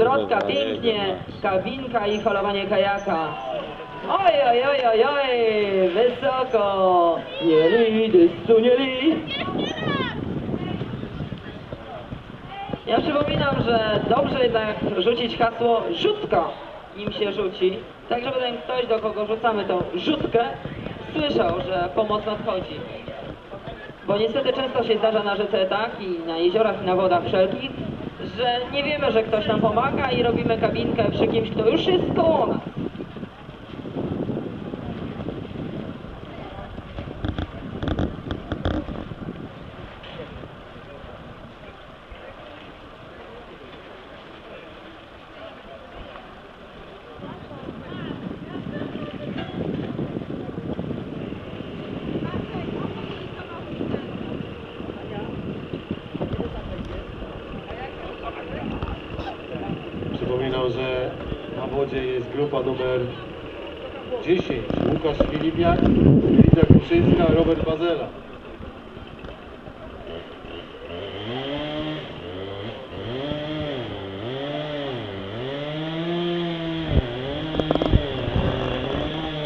Wrotka pięknie, kabinka i falowanie kajaka. Oj, oj, oj, oj, oj, wysoko. Nie li, dystu nie li. Ja przypominam, że dobrze jednak rzucić hasło rzutka, nim się rzuci, tak żeby ten ktoś, do kogo rzucamy tą rzutkę, słyszał, że pomoc nadchodzi. Bo niestety często się zdarza na rzece tak i na jeziorach i na wodach wszelkich, że nie wiemy, że ktoś nam pomaga i robimy kabinkę przy kimś, kto już jest koło nas. Przypominam, że na wodzie jest grupa numer 10. Łukasz Filipiak, Lidia Kuszyńska, Robert Bazela.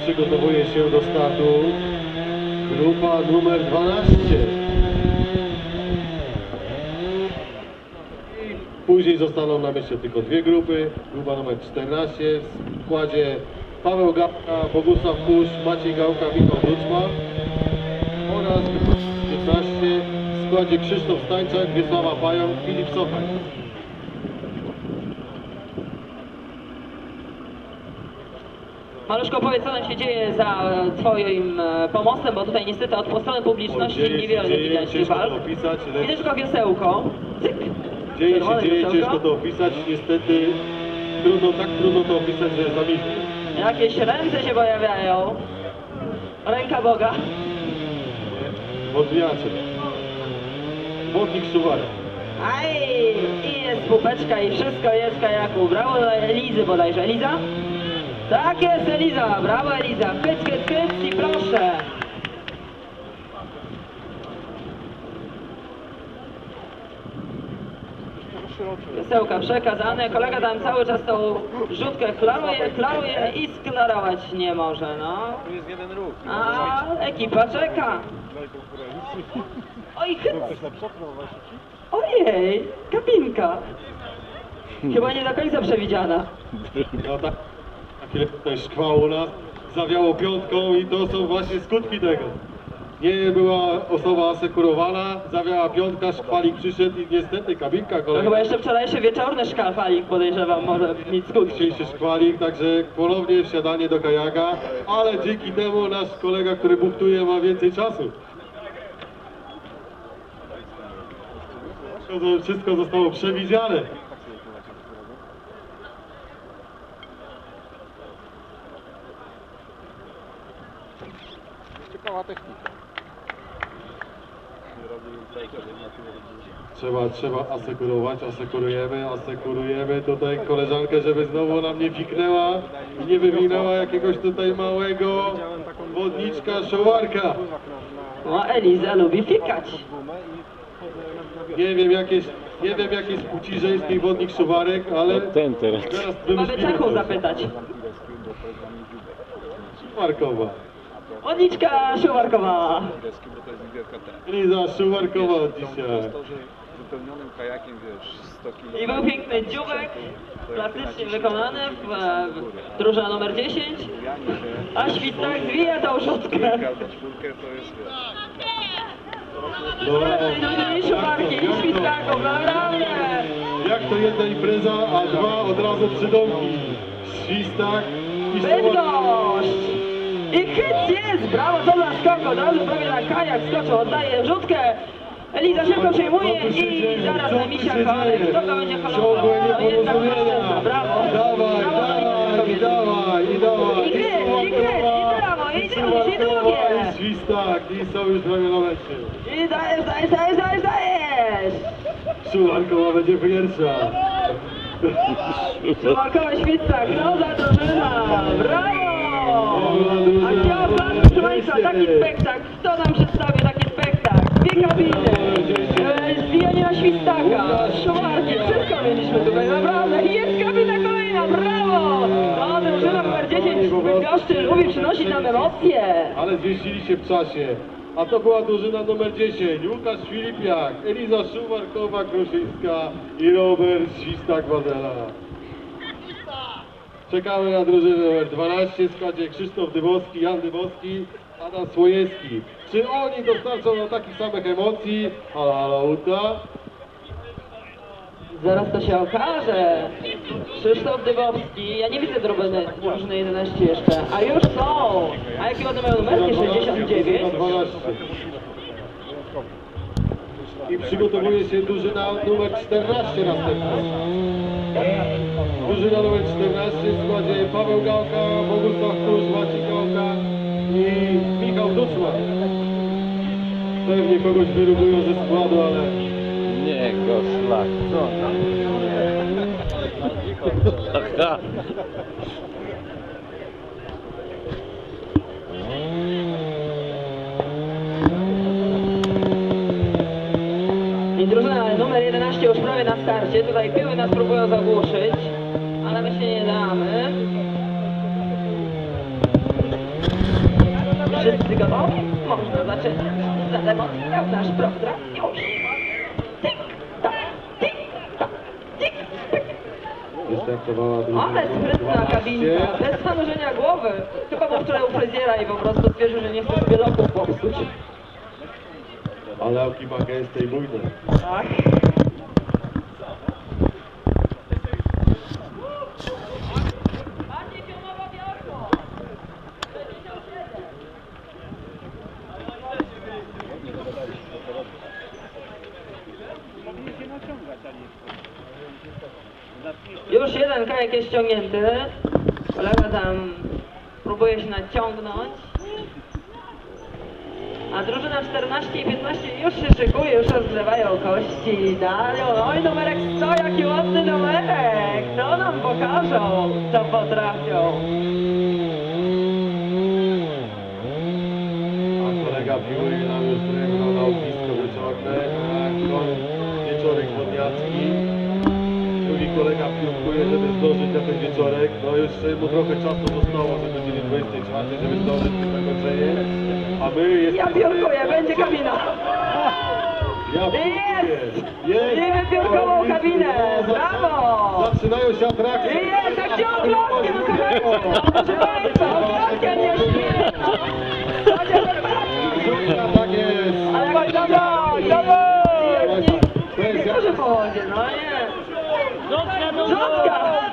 Przygotowuje się do startu grupa numer 12. Później zostaną na mieście tylko dwie grupy. Grupa numer 14 w składzie Paweł Gapka, Bogusław Kusz, Maciej Gałka, Michał Duczma oraz grupa 15 w składzie Krzysztof Stańczak, Wiesława Pająk, Filip Sochaj. Maluszko, powiedz, co tam się dzieje za twoim e, pomostem, bo tutaj niestety od strony publiczności Dzieje się, niewiele dzieje, widać ciężko walk. to opisać, lecz- Widać tylko wiesełko. Cyk. Dzieje się, dzieje, ciężko to opisać. Niestety trudno, tak trudno to opisać, że zamilknie. Jakieś ręce się pojawiają. Ręka Boga. Wodniacze. Wodnik Szuwarek. Aj! I jest pupeczka i wszystko jest kajaku. Brawo dla Elizy bodajże. Eliza? Tak jest Eliza. Brawo Eliza. Hyc, hyc, hyc i proszę. Piesełka przekazane. Kolega tam cały czas tą rzutkę klaruje, klaruje i sklarować nie może, no. Tu jest jeden ruch. A ekipa czeka. Oj, hyc. Ojej, kabinka. Chyba nie do końca przewidziana. No tak, na chwilę tutaj szkwał u nas, zawiało piątką i to są właśnie skutki tego. Nie była osoba asekurowana, zawiała piątka, szkwalik przyszedł i niestety kabinka kolejna. chyba jeszcze wczorajszy wieczorny szkalfalik podejrzewam może mieć skutki. Dzisiejszy szkwalik, także ponownie wsiadanie do kajaka, ale dzięki temu nasz kolega, który buchtuje ma więcej czasu. Wszystko zostało przewidziane. Ciekawa technika. Robił fejka, że na tyle Trzeba, trzeba asekurować, asekurujemy, asekurujemy tutaj koleżankę, żeby znowu nam nie fiknęła i nie wywinęła jakiegoś tutaj małego wodniczka, szołarka. No Eliza lubi fikać. Nie wiem jakieś, nie wiem jakiej z płci żeńskiej wodnik szowarek, ale Ten teraz. teraz Mamy wymyślimy Czechów coś. zapytać. Szuwarkowa. Liderka T. Liza Szuwarkowa dzisiaj. Przez to, że wypełnionym kajakiem, wiesz, 100 kg. I był piękny dziubek, plastycznie wykonany w, w drużyna numer 10. A Świstak zwija tą rzutkę. Wiesz, No, I Świstaków, naprawdę. jak to jedna impreza, a dwa od razu przydomki. Świstak i Szuwarkowa. I hyc jest! Brawo, to dla skoku! Od razu prawie na kajak skoczył, oddaje rzutkę. Eliza szybko przejmuje i zaraz na misia kolej. Kto to będzie holował? No jednak. Marczenka, brawo! Dawaj, dawaj, i dawaj, i dawaj. I kryt, i kryt, i brawo, i drugie, i drugie. I Świstak, i są już prawie na mecie. I dajesz, dajesz, dajesz, dajesz, dajesz! Szuwarkowa będzie pierwsza. Szumarkowa Świstak, no za drużyna! Brawo! A chciał pan, proszę taki spektakl, kto nam przedstawi taki spektakl? Dwie kabiny, e, zbijanie na świstaka, szumarki, wszystko mieliśmy tutaj, naprawdę. I jest kabina kolejna, brawo! A drużyna numer 10, Bydgoszczy, lubi przynosić nam emocje. Ale zmieścili się w czasie. A to była drużyna numer 10. Łukasz Filipiak, Eliza Szumarkowa-Kruszyńska i Robert Świstak-Wazela. Czekamy na drużynę numer 12 w składzie Krzysztof Dybowski, Jan Dybowski, Adam Słojewski. Czy oni dostarczą nam takich samych emocji? Halo, halo, Uta. Zaraz to się okaże. Krzysztof Dybowski, ja nie widzę drużyny, drużyny 11 jeszcze, a już są. A jakie one mają numerki? 69? 12. I przygotowuje się drużyna numer 14 następna. Drużyna numer 14 w składzie Paweł Gałka, Bogusław Kusz, Maciej Gałka i Michał Duczman. Pewnie kogoś wyrugują ze składu, ale Nie, go szlak. Co tam? Aha. I drużyna numer 11 już prawie na starcie. Tutaj piły nas próbują zagłuszyć, Wszyscy gotowi? Można zaczynać. Zademonstrował nasz program już. Tik, tak, tik, tak, tik, tak. wystartowała drużyna Ale sprytna 12. kabinka, bez zanurzenia głowy. Chyba był wczoraj u fryzjera i po prostu stwierdził, że nie chce sobie loków popsuć. Ale oki ma gęste i bujne. Tak. Już kajak jest ściągnięty. Kolega tam próbuje się naciągnąć. A drużyna 14 i 15 już się szykuje, już rozgrzewają kości. Dają, oj numerek 100, jaki ładny numerek! To nam pokażą, co potrafią. A kolega piły nam już drewno na ognisko wyciągnę. Tak, koń, wieczorek wodniacki. Drugi kolega piłkuje, żeby zdążyć na ten wieczorek. No jeszcze mu trochę czasu zostało, żeby godziny 24, żeby zdążyć na zakończenie. A my jesteśmy... Ja piórkuję, będzie kabina. Ja. Jest! I wypiórkował Jest! kabinę. Brawo! Zaczynają się atrakcje. Jest, tak się okrągnie, no kochani! Proszę Państwa, okrągnie nie śmieje! Tak jest. Ale jak dawaj, dawaj! Nie może powodzie, no nie. Rzutka!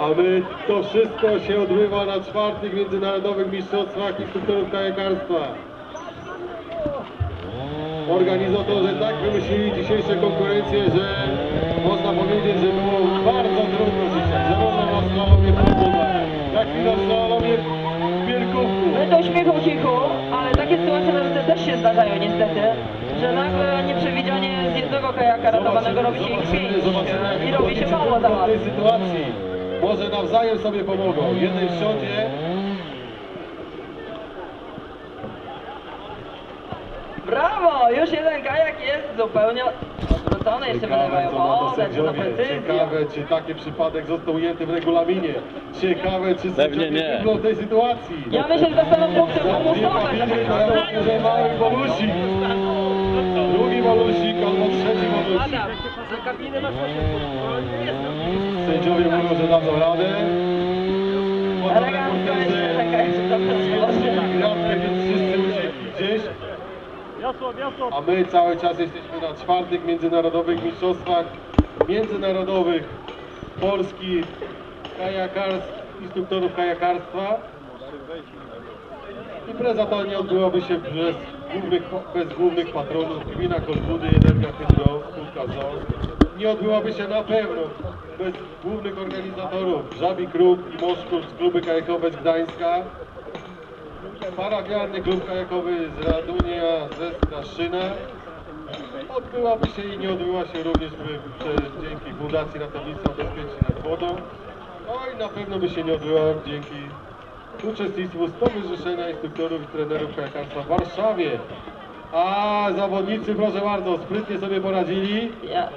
A my, to wszystko się odbywa na czwartych międzynarodowych mistrzostwach instruktorów kajakarstwa. Organizatorzy tak wymyślili dzisiejsze konkurencje, że można powiedzieć, że było bardzo trudno dzisiaj. Zarówno na slalomie w jak i na slalomie w Pierkówku. My to śmiechu cichu, ale takie sytuacje na też się zdarzają niestety, że nagle nieprzewidzianie z jednego kajaka ratowanego robi się ich pięć i robi się mało zabawy. sytuacji. Może nawzajem sobie pomogą. Jeden wsiądzie, Brawo! Już jeden kajak jest zupełnie odwrócony, jeszcze Ciekawe, wylewają co na co za sędziowie. precyzję. Ciekawe, czy taki przypadek został ujęty w regulaminie. Ciekawe, czy sędziowie nie. wybrną tej sytuacji. Ja myślę, że dostaną punkty Za od dwie Mustafa. kabiny to ja myślę, że mały bolusik. Drugi bolusik albo trzeci bolusik. Za kabinę masz Sędziowie mówią, że dadzą radę. Potem reporterzy gratkę, więc wszyscy uciekli gdzieś. A my cały czas jesteśmy na czwartych międzynarodowych mistrzostwach międzynarodowych. Polski kajakarstw, instruktorów kajakarstwa. Impreza ta nie odbyłaby się bez głównych, bez głównych patronów Gmina Kolbudy, Energia Hydro, Spółka ZOO. Nie odbyłaby się na pewno bez głównych organizatorów Żabi Kruk i Moszkur z kluby kajakowe z Gdańska. Parafialny klub kajakowy z Radunia ze Straszyna. Odbyłaby się i nie odbyła się również przez, dzięki Fundacji Ratownictwa Bezpieczni nad Wodą. No i na pewno by się nie odbyła dzięki uczestnictwu Stowarzyszenia Instruktorów i Trenerów Kajakarstwa w Warszawie. A zawodnicy, proszę bardzo, sprytnie sobie poradzili. Ja,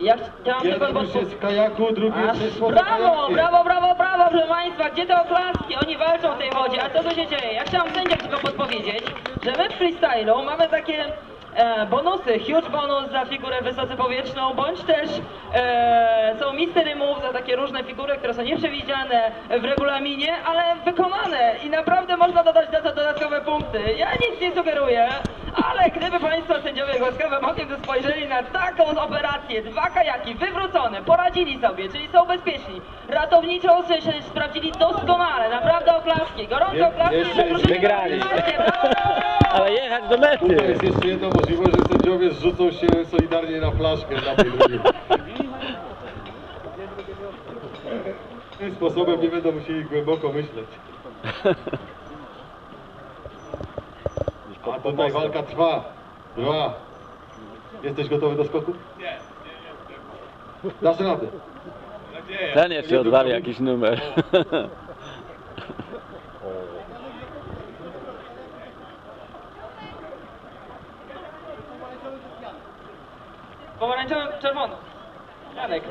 Ja chciałam tylko Jeden już podpo- jest w kajaku, drugi Aż jest pod brawo, brawo, brawo, brawo, proszę Państwa, gdzie te oklaski? Oni walczą w tej wodzie, a co tu się dzieje? Ja chciałam sędziom tylko podpowiedzieć, że my w freestylu mamy takie e, bonusy, huge bonus za figurę wysoce powietrzną, bądź też e, są mystery move za takie różne figury, które są nieprzewidziane w regulaminie, ale wykonane i naprawdę można dodać to dodatkowe punkty. Ja nic nie sugeruję, ale gdyby Państwo sędziowie łaskawe okiem to spojrzeli na taką operację, dwa kajaki wywrócone, poradzili sobie, czyli są bezpieczni. Ratowniczo się sprawdzili doskonale, naprawdę oklaski, gorące Je- oklaski jeszcze dla drużyny wygrali. Brawo, brawo, brawo! Ale jechać do Tutaj mety! jest jeszcze jedna możliwość, że sędziowie zrzucą się solidarnie na flaszkę na tej drugiej. Tym sposobem nie będą musieli głęboko myśleć. A tutaj walka trwa. Trwa. Jesteś gotowy do skoku? Nie. Dasz radę. Ten jeszcze odwali jakiś numer. Pomarańczowy, czerwony. Janek.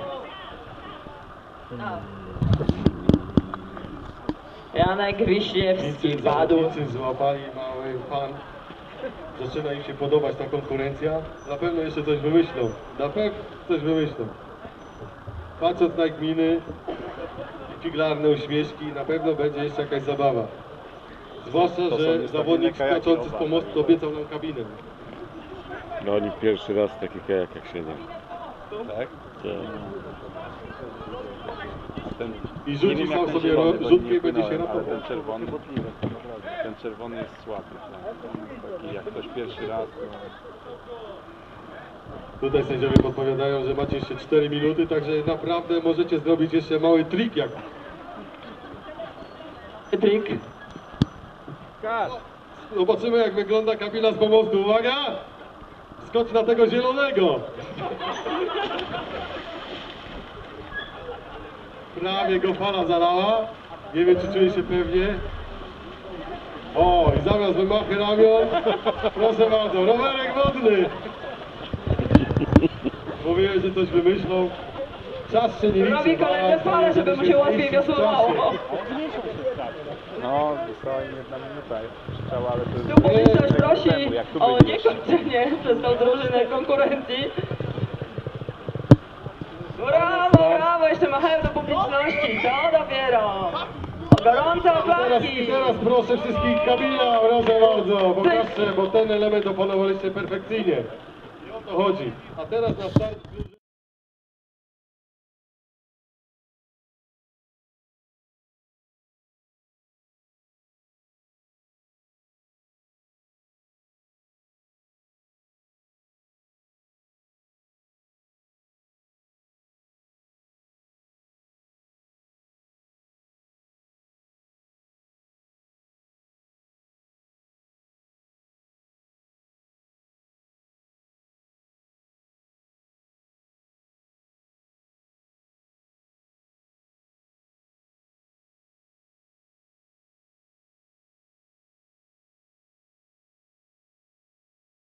Janek Wiśniewski padł. złapali mały fan. Zaczyna im się podobać ta konkurencja. Na pewno jeszcze coś wymyślą. Na pewno coś wymyślą. Patrząc na ich miny i figlarne uśmieszki, na pewno będzie jeszcze jakaś zabawa. Zwłaszcza, To są że zawodnik kajaki, skaczący z oba. pomostu obiecał nam kabinę. No oni pierwszy raz w takich kajakach siedzą. Tak? Ten, I rzuci nie wiem, jak sam ten sobie zielony, ro- bo rzutkę nie i będzie się płynąłem, ale rapował. ten czerwony, ten czerwony jest słaby. Tak. Taki jak ktoś pierwszy raz, to Tutaj sędziowie podpowiadają, że macie jeszcze 4 minuty, także naprawdę możecie zrobić jeszcze mały trik jak Trik. Zobaczymy jak wygląda kabina z pomostu. Uwaga! Skocz na tego zielonego! Prawie go fala zalała. Nie wiem czy czuje się pewnie. O, i zamiast wymachy ramion, proszę bardzo, rowerek wodny! Mówiłem, że coś wymyślą. Czas się nie liczy. Robi kolejne fale, żeby mu się łatwiej wiosłowało. no została im jedna minuta strzała, ale to jest... Tu publiczność prosi o niekończenie przez tą drużynę konkurencji. Brawo, brawo, jeszcze machają do publiczności, to dopiero. Gorące Teraz, oklaski. Teraz proszę wszystkich kabina, proszę bardzo, pokażcie, bo ten element opanowaliście perfekcyjnie. I o to chodzi. A teraz na start...